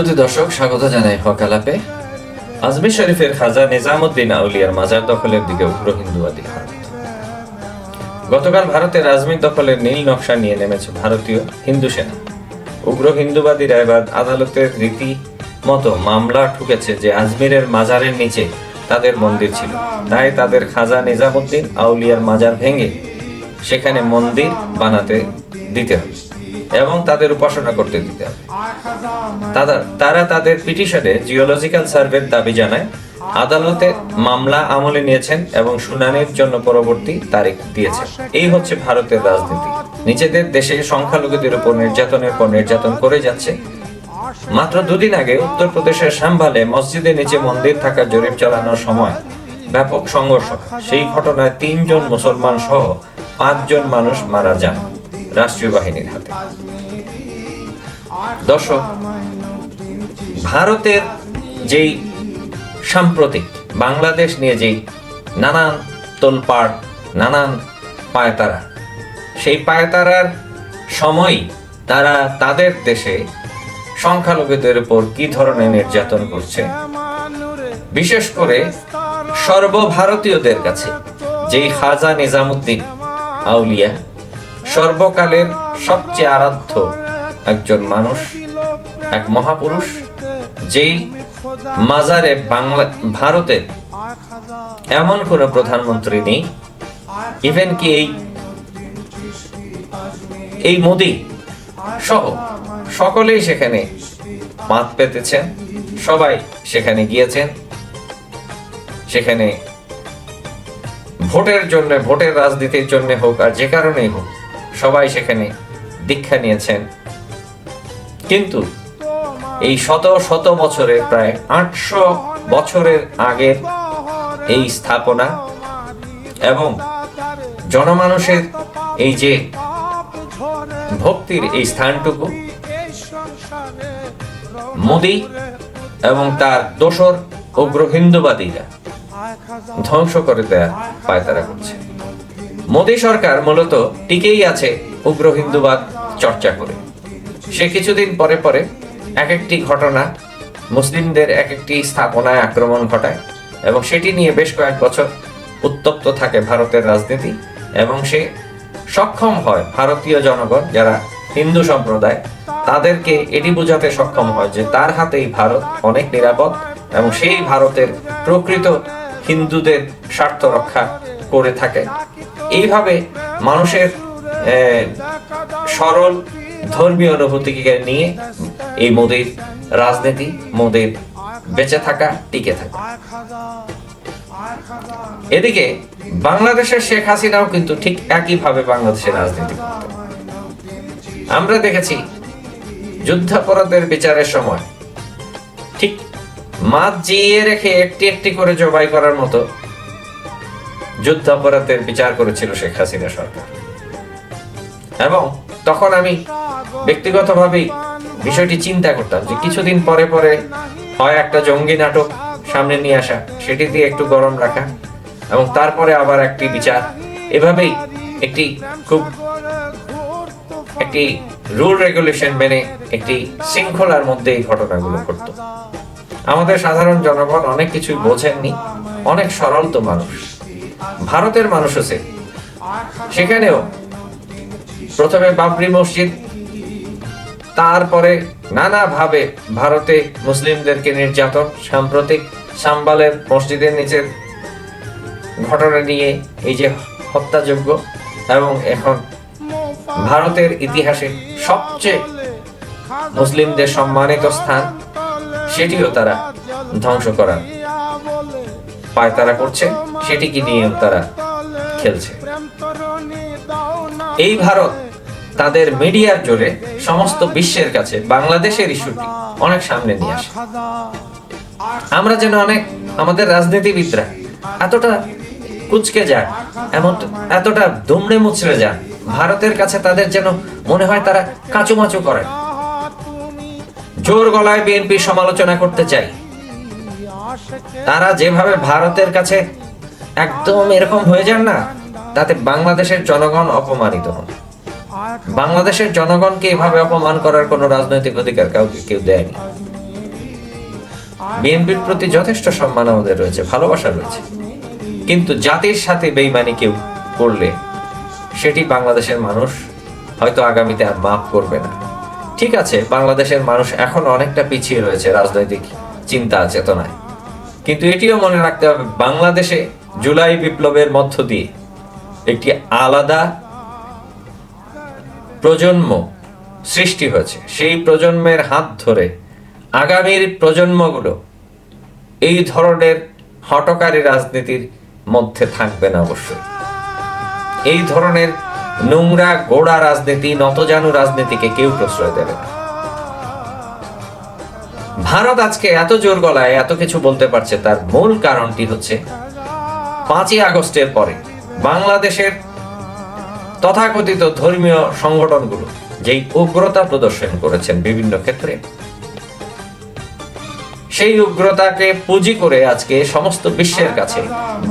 শ্রোতি দর্শক, স্বাগত জানাই হকালাপে। আজমির শরীফের খাজা নিজামুদ্দিন আউলিয়ার মাজার দখলের দিকে উগ্র হিন্দুবাদী ভারত গতকাল ভারতের আজমির দখলের নীল নকশা নিয়ে নেমেছে ভারতীয় হিন্দু সেনা। উগ্র হিন্দুবাদীরা এবার আদালতের রীতি মতো মামলা ঠুকেছে যে আজমিরের মাজারের নিচে তাদের মন্দির ছিল। তাই তাদের খাজা নিজামুদ্দিন আউলিয়ার মাজার ভেঙে সেখানে মন্দির বানাতে দিতে হবে। এবং তাদের উপাসনা করতে দিতে হবে। তারা তাদের পিটিশনে জিওলজিক্যাল সার্ভের দাবি জানায়, আদালতে মামলা আমলে নিয়েছেন এবং শুনানির জন্য পরবর্তী তারিখ দিয়েছেন। এই হচ্ছে ভারতের রাজনীতি। নিজেদের দেশে সংখ্যালঘুদের উপর নির্যাতনের পর নির্যাতন করে যাচ্ছে। মাত্র দুদিন আগে উত্তরপ্রদেশের সাম্বালে মসজিদের নিচে মন্দির থাকা জরিপ চালানোর সময় ব্যাপক সংঘর্ষ। সেই ঘটনায় তিনজন মুসলমান সহ পাঁচজন মানুষ মারা যান। রাষ্ট্রীয় বাহিনীর হাতে। দর্শক, ভারতের যেই সাম্প্রতিক, বাংলাদেশ নিয়ে যেই নানান তোলপাড় নানান পায়তারা, সেই পায়তারার সময় তারা তাদের দেশে সংখ্যালঘুদের উপর কি ধরনের নির্যাতন করছে? বিশেষ করে সর্বভারতীয়দের কাছে, যেই খাজা নিজামুদ্দিন আউলিয়া সর্বকালের সবচেয়ে আরাধ্য একজন মানুষ, এক মহাপুরুষ, যেই মাজারে বাংলা ভারতের এমন কোন প্রধানমন্ত্রী নেই ইভেন কি এই এই মোদি সহ সকলেই সেখানে মাত পেতেছেন, সবাই সেখানে গিয়েছেন, সেখানে ভোটের জন্য, ভোটের রাজনীতির জন্য হোক আর যে কারণেই হোক সবাই সেখানে দীক্ষা নিয়েছেন। কিন্তু এই শত শত বছরের প্রায় আটশো বছরের আগের এই স্থাপনা এবং জনমানুষের এই যে ভক্তির এই স্থানটুকু, মোদি এবং তার দোসর উগ্র হিন্দুবাদীরা ধ্বংস করে দেয়া পায়তারা করছে। মোদী সরকার মূলত টিকেই আছে উগ্র হিন্দুবাদ চর্চা করে। সে কিছুদিন পরে পরে এক একটি ঘটনা মুসলিমদের এক একটি স্থাপনায় আক্রমণ ঘটায় এবং সেটি নিয়ে বেশ কয়েক বছর উত্তপ্ত থাকে ভারতের রাজনীতি এবং সে সক্ষম হয় ভারতীয় জনগণ যারা হিন্দু সম্প্রদায়, তাদেরকে এটি বোঝাতে সক্ষম হয় যে তার হাতেই ভারত অনেক নিরাপদ এবং সেই ভারতের প্রকৃত হিন্দুদের স্বার্থ রক্ষা করে থাকে। এইভাবে মানুষের সরল ধর্মীয় অনুভূতিকে নিয়ে এই মোদির রাজনীতি, মোদির বেঁচে থাকা, টিকে থাকা। এদিকে বাংলাদেশের শেখ হাসিনাও কিন্তু ঠিক একইভাবে বাংলাদেশের রাজনীতি আমরা দেখেছি যুদ্ধাপরাধের বিচারের সময় ঠিক মাছ জিয়ে রেখে একটি একটি করে জবাই করার মতো যুদ্ধাপরাধের বিচার করেছিল শেখ হাসিনা সরকার। এবং তখন আমি ব্যক্তিগতভাবেই বিষয়টি চিন্তা করতাম যে কিছুদিন পরে পরে হয় একটা জঙ্গি নাটক সামনে নিয়ে আসা, সেটি দিয়ে একটু গরম রাখা এবং তারপরে আবার একটি বিচার। এভাবেই একটি খুব একটি রুল রেগুলেশন মেনে একটি শৃঙ্খলার মধ্যে এই ঘটনাগুলো ঘটতো। আমাদের সাধারণ জনগণ অনেক কিছুই বোঝেননি, অনেক সরল তো মানুষ। ভারতের মানুষ আছে। সেখানেও প্রথমে বাবরি মসজিদ, তারপরে নানাভাবে ভারতে মুসলিমদেরকে নির্যাতন, সাম্প্রতিক সাম্বালের মসজিদের নিচের ঘটনা নিয়ে এই যে হত্যাযোগ্য এবং এখন ভারতের ইতিহাসে সবচেয়ে মুসলিমদের সম্মানিত স্থান, সেটিও তারা ধ্বংস করার পায় তারা করছে। সেটিকে নিয়ে তারা খেলছে। এই ভারত তাদের মিডিয়ার জোরে সমস্ত বিশ্বের কাছে বাংলাদেশের ইস্যুটি অনেক সামনে নিয়ে আসে। আমরা যেন অনেক আমাদের রাজনীতিবিদরা এতটা কুচকে যায় এমন এতটা দুমড়ে মুচড়ে যায় ভারতের কাছে তাদের যেন মনে হয় তারা কাঁচুমাচু করে জোর গলায় বিএনপি সমালোচনা করতে চাই। তারা যেভাবে ভারতের কাছে একদম এরকম হয়ে যান না, তাতে বাংলাদেশের জনগণ অপমানিত হন। বাংলাদেশের জনগণকে এভাবে অপমান করার কোনো রাজনৈতিক অধিকার কাউকে কেউ দেয়নি। বিএনপির প্রতি যথেষ্ট সম্মান আমাদের রয়েছে, ভালোবাসা রয়েছে। কিন্তু জাতির সাথে বেইমানি কেউ করলে সেটি বাংলাদেশের মানুষ হয়তো আগামীতে আর মাফ করবে না। ঠিক আছে, বাংলাদেশের মানুষ এখন অনেকটা পিছিয়ে রয়েছে, রাজনৈতিক চিন্তা চেতনায়। কিন্তু এটিও মনে রাখতে হবে, বাংলাদেশে জুলাই বিপ্লবের মধ্য দিয়ে একটি আলাদা প্রজন্ম সৃষ্টি হয়েছে। সেই প্রজন্মের হাত ধরে আগামীর প্রজন্মগুলো এই ধরনের হটকারী রাজনীতির মধ্যে থাকবে না অবশ্যই। এই ধরনের নোংরা, গোড়া রাজনীতি, নতজানু রাজনীতিকে কেউ প্রশ্রয় দেবে না। ভারত আজকে এত জোর গলায় এত কিছু বলতে পারছে, তার মূল কারণটি হচ্ছে পাঁচই আগস্টের পরে বাংলাদেশের তথাকথিত ধর্মীয় সংগঠনগুলো যেই উগ্রতা প্রদর্শন করেছেন বিভিন্ন ক্ষেত্রে, সেই উগ্রতাকে পুঁজি করে আজকে সমস্ত বিশ্বের কাছে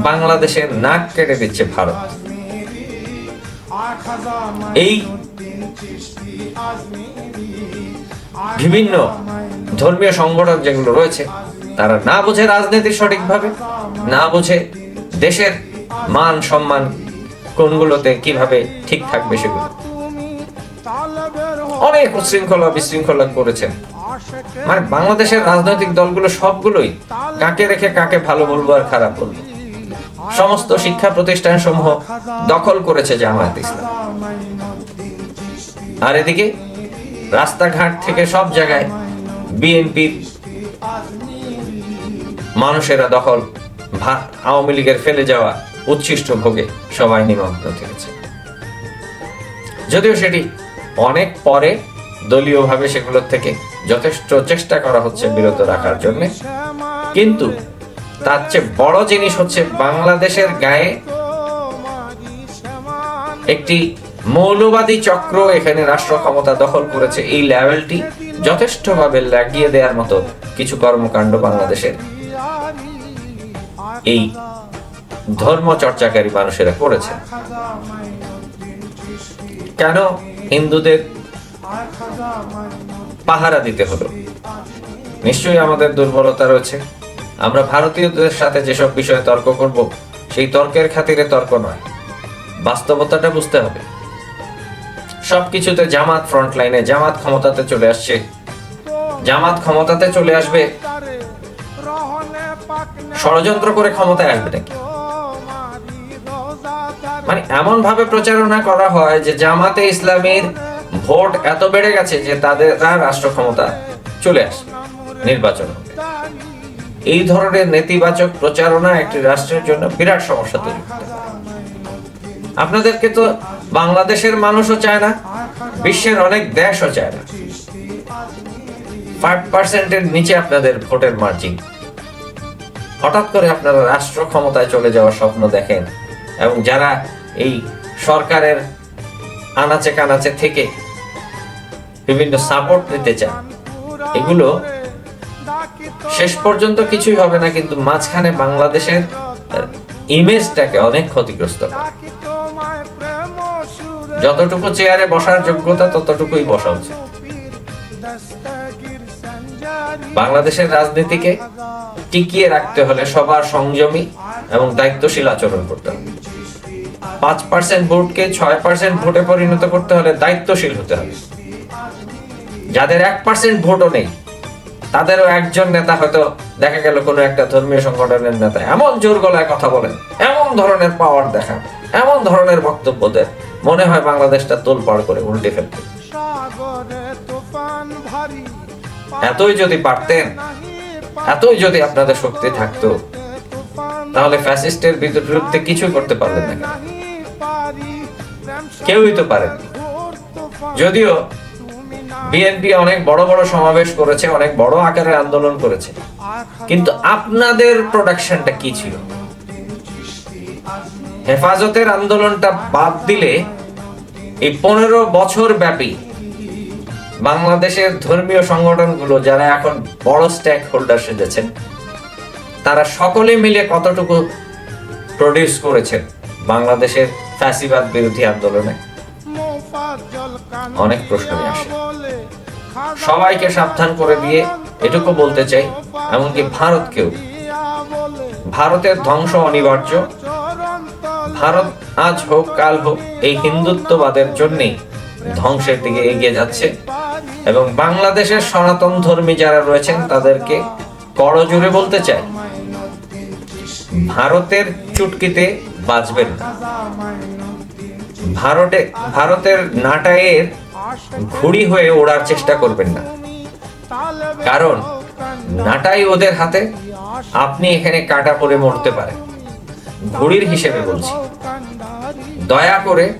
বাংলাদেশের নাক কেটে দিচ্ছে ভারত। এই বিভিন্ন ধর্মীয় সংগঠন যেগুলো রয়েছে, তারা না বোঝে রাজনীতি সঠিকভাবে, না বোঝে দেশের মান, সম্মান কোনগুলোতে কীভাবে ঠিক থাকবে সেগুলো। অনেক উশৃঙ্খলা বিশৃঙ্খলা করেছেন। মানে বাংলাদেশের রাজনৈতিক দলগুলো সবগুলোই কাকে রেখে কাকে ভালো বলব আর খারাপ বলব। সমস্ত শিক্ষা প্রতিষ্ঠান সমূহ দখল করেছে জামায়াত ইসলাম। আর এদিকে রাস্তাঘাট থেকে সব জায়গায় বিএনপির মানুষেরা দখল ভা- আওয়ামী লীগের ফেলে যাওয়া উচ্ছিষ্ট ভোগে সবাই নিমগ্ন থেকেছে। যদিও সেটি অনেক পরে দলীয়ভাবে সেগুলোর থেকে যথেষ্ট চেষ্টা করা হচ্ছে বিরত রাখার জন্য, কিন্তু তার চেয়ে বড় জিনিস হচ্ছে বাংলাদেশের গায়ে একটি মৌলবাদী চক্র এখানে রাষ্ট্র ক্ষমতা দখল করেছে। এই লেভেলটি যথেষ্টভাবে লাগিয়ে দেওয়ার মতো কিছু কর্মকাণ্ড বাংলাদেশের এই ধর্ম চর্চাকারী মানুষেরা করেছে কেন হিন্দুদের পাহারা দিতে হলো? নিশ্চয়ই আমাদের দুর্বলতা রয়েছে। আমরা ভারতীয়দের সাথে যেসব বিষয়ে তর্ক করব, সেই তর্কের খাতিরে তর্ক নয়। বাস্তবতাটা বুঝতে হবে। সবকিছুতে জামাত ফ্রন্ট লাইনে জামাত ক্ষমতাতে চলে আসছে। জামাত ক্ষমতাতে চলে আসবে ষড়যন্ত্র করে ক্ষমতায় আসবে নাকি? মানে এমন ভাবে প্রচারণা করা হয় যে জামাতে ইসলামীর ভোট এত বেড়ে গেছে যে তাদের রাষ্ট্র ক্ষমতা চলে আসে নির্বাচন। এই ধরনের নেতিবাচক প্রচারণা একটি রাষ্ট্রের জন্য বিরাট সমস্যা তৈরি করতে আপনাদেরকে তো বাংলাদেশের মানুষও চায় না, বিশ্বের অনেক দেশও চায় না। ফাইভ পার্সেন্টের নিচে আপনাদের ভোটের মার্জিন হঠাৎ করে আপনারা রাষ্ট্র ক্ষমতায় চলে যাওয়ার স্বপ্ন দেখেন এবং যারা এই সরকারের আনাচে কানাচে থেকে বিভিন্ন সাপোর্ট নিতে চান, এগুলো শেষ পর্যন্ত কিছুই হবে না, কিন্তু মাঝখানে বাংলাদেশের ইমেজটাকে অনেক ক্ষতিগ্রস্ত যতটুকু চেয়ারে বসার যোগ্যতা, ততটুকুই বসা উচিত। বাংলাদেশের রাজনীতিকে টিকিয়ে রাখতে হলে সবার সংযমী এবং দায়িত্বশীল আচরণ করতে হবে। পাঁচ পার্সেন্ট ভোটকে ছয় পার্সেন্ট ভোটে পরিণত করতে হলে দায়িত্বশীল হতে হবে। যাদের এক পার্সেন্ট ভোটও নেই, তাদেরও একজন নেতা হয়তো দেখা গেল কোনো একটা ধর্মীয় সংগঠনের নেতা। এমন জোর গলায় কথা বলেন, এমন ধরনের পাওয়ার দেখান, এমন ধরনের বক্তব্য দেন। মনে হয় বাংলাদেশটা তোলপাড় করে উল্টে ফেলবে। এতই যদি পারতেন, এতই যদি আপনাদের শক্তি থাকতো, তাহলে ফ্যাসিস্টের বিরুদ্ধে কিছু করতে পারলেন না কেন? কেউই তো পারেন যদিও বিএনপি অনেক বড় বড় সমাবেশ করেছে, অনেক বড় আকারের আন্দোলন করেছে, কিন্তু আপনাদের প্রোডাকশনটা কি ছিল হেফাজতের আন্দোলনটা বাদ দিলে এই পনেরো বছর ব্যাপী বাংলাদেশের ধর্মীয় সংগঠনগুলো যারা এখন বড় স্টেক হোল্ডার সেজেছেন, তারা সকলে মিলে কতটুকু প্রডিউস করেছেন বাংলাদেশের ফ্যাসিবাদ বিরোধী আন্দোলনে? অনেক প্রশ্নই আসে। সবাইকে সাবধান করে দিয়ে এটুকু বলতে চাই, এমনকি ভারতকেও। ভারতের ধ্বংস অনিবার্য। ভারত আজ হোক, কাল হোক, এই হিন্দুত্ববাদের জন্যই ধ্বংসের দিকে এগিয়ে যাচ্ছে এবং বাংলাদেশের সনাতন ধর্মী যারা রয়েছেন তাদেরকে করজোরে বলতে চাই, ভারতের চুটকিতে বাঁচবেন না। ভারতে, ভারতের নাটায়ের ঘুড়ি হয়ে ওড়ার চেষ্টা করবেন না। কারণ নাটাই ওদের হাতে, আপনি এখানে কাটা পড়ে মরতে পারেন। ঘুড়ির হিসেবে বলছি। দয়া করে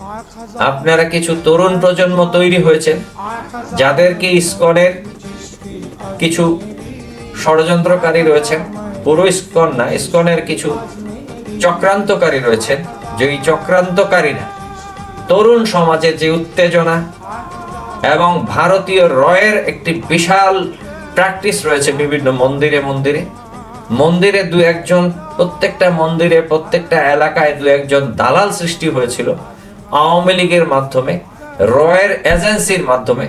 আপনারা কিছু তরুণ প্রজন্ম তৈরি হয়েছে যাদেরকে ইসকনের কিছু ষড়যন্ত্রকারী রয়েছেন, পুরো ইসকন না, ইসকনের কিছু চক্রান্তকারী রয়েছেন, যে এই চক্রান্তকারীরা তরুণ সমাজে যে উত্তেজনা এবং ভারতীয় রয়ের একটি বিশাল প্র্যাকটিস রয়েছে বিভিন্ন মন্দিরে মন্দিরে। মন্দিরে দু একজন, প্রত্যেকটা মন্দিরে, প্রত্যেকটা এলাকায় দু একজন দালাল সৃষ্টি হয়েছিল। আওয়ামী লীগের মাধ্যমে, রয়ের এজেন্সির মাধ্যমে,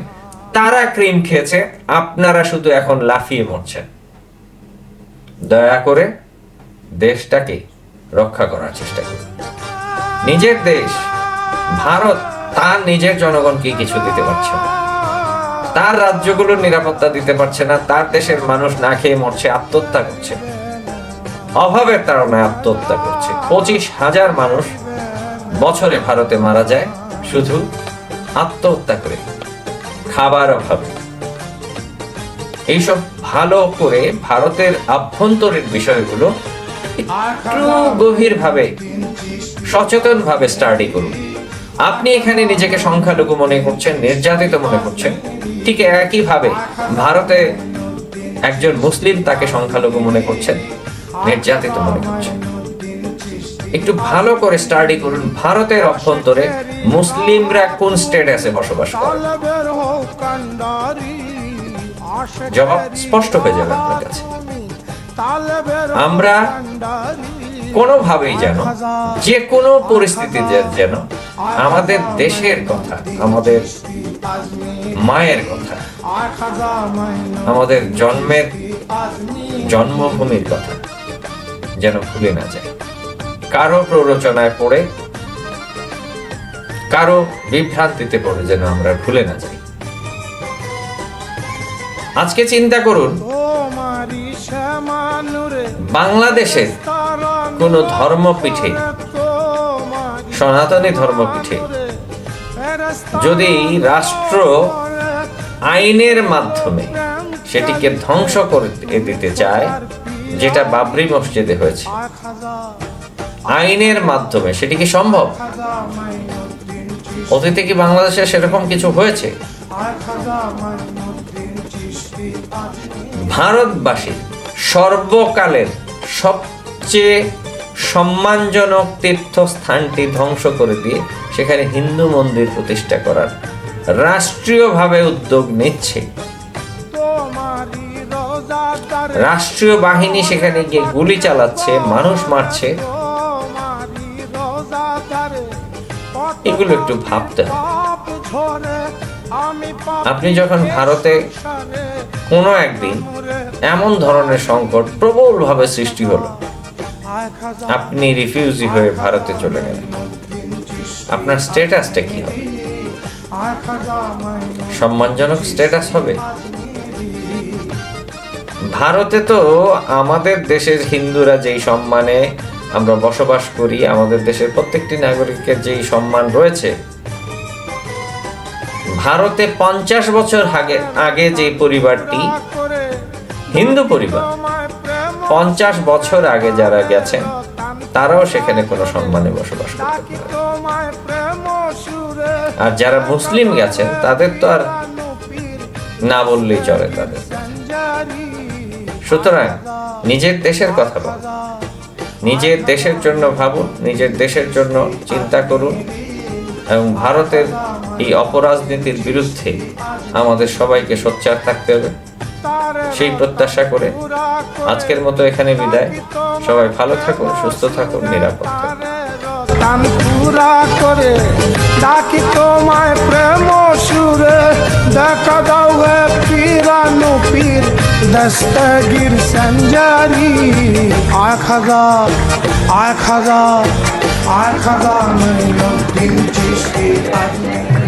তারা ক্রিম খেয়েছে, আপনারা শুধু এখন লাফিয়ে মরছেন। দয়া করে দেশটাকে রক্ষা করার চেষ্টা করুন। নিজের দেশ, ভারত, তার নিজের জনগণকে কিছু দিতে পারছে না? তার রাজ্যগুলোর নিরাপত্তা দিতে পারছে না, তার দেশের মানুষ না খেয়ে মরছে, আত্মহত্যা করছে। অভাবের তাড়নায় আত্মহত্যা করছে। পঁচিশ হাজার মানুষ বছরে ভারতে মারা যায়, শুধু আত্মহত্যা করে, খাবার অভাবে। এইসব ভালো করে ভারতের আভ্যন্তরীণ বিষয়গুলো একটু গভীরভাবে, সচেতনভাবে স্টাডি করুন। আপনি এখানে নিজেকে সংখ্যালঘু মনে করছেন, নির্যাতিত মনে করছেন, ঠিক একইভাবে ভারতে একজন মুসলিম তাকে সংখ্যালঘু মনে করছেন, নির্যাতিত মনে করছেন। একটু ভালো করে স্টাডি করুন। ভারতের অভ্যন্তরে মুসলিমরা কোন স্টেটাসে বসবাস করে? জবাব স্পষ্ট হয়ে যাবে আপনার কাছে। আমরা কোনোভাবেই যেন যে কোনো পরিস্থিতিতে যেন আমাদের দেশের কথা, আমাদের মায়ের কথা, আমাদের জন্মের জন্মভূমির কথা যেন ভুলে না যায়। কারও প্ররোচনায় পড়ে, কারও বিভ্রান্তিতে পড়ে যেন আমরা ভুলে না যাই। আজকে চিন্তা করুন, বাংলাদেশের কোন ধর্মপীঠে, সনাতনী ধর্মপীঠে যদি রাষ্ট্র আইনের মাধ্যমে সেটিকে ধ্বংস করে দিতে চায়, যেটা বাবরি মসজিদে হয়েছে আইনের মাধ্যমে, সেটি কি সম্ভব? অতীতে কি বাংলাদেশে সেরকম কিছু হয়েছে? ভারতবাসী সর্বকালের সবচেয়ে সম্মানজনক তীর্থস্থানটি ধ্বংস করে দিয়ে সেখানে হিন্দু মন্দির প্রতিষ্ঠা করার রাষ্ট্রীয়ভাবে উদ্যোগ নিচ্ছে। রাষ্ট্রীয় বাহিনী সেখানে গিয়ে গুলি চালাচ্ছে, মানুষ মারছে এগুলো একটু ভাবতে আপনি যখন ভারতে কোনো একদিন এমন ধরনের সংকট প্রবলভাবে সৃষ্টি হলো, আপনি রিফিউজি হয়ে ভারতে চলে গেলেন। আপনার স্ট্যাটাসটা কি হবে? সম্মানজনক স্ট্যাটাস হবে? ভারতে তো আমাদের দেশের হিন্দুরা যেই সম্মানে আমরা বসবাস করি আমাদের দেশের প্রত্যেকটি নাগরিকের যেই সম্মান রয়েছে, ভারতে পঞ্চাশ বছর আগে আগে যে পরিবারটি, হিন্দু পরিবার, পঞ্চাশ বছর আগে যারা গেছেন, তারাও সেখানে কোনো সম্মানে বসবাস আর যারা মুসলিম গেছেন, তাদের তো আর না বললেই চলে তাদের। সুতরাং নিজের দেশের কথা বল নিজের দেশের জন্য ভাবুন, নিজের দেশের জন্য চিন্তা করুন এবং ভারতের এই অপরাজনীতির বিরুদ্ধে আমাদের সবাইকে সোচ্চার থাকতে হবে। সেই প্রত্যাশা করে আজকের মতো এখানে বিদায়। সবাই ভালো থাকুন, সুস্থ থাকুন, নিরাপদ কান করে ডাকি তোমায় প্রেম সুরে, দেখা দাও পীরানু পীর। Destagir Sanjani Arkada, arkada, arkadan yok din çeşitli anne.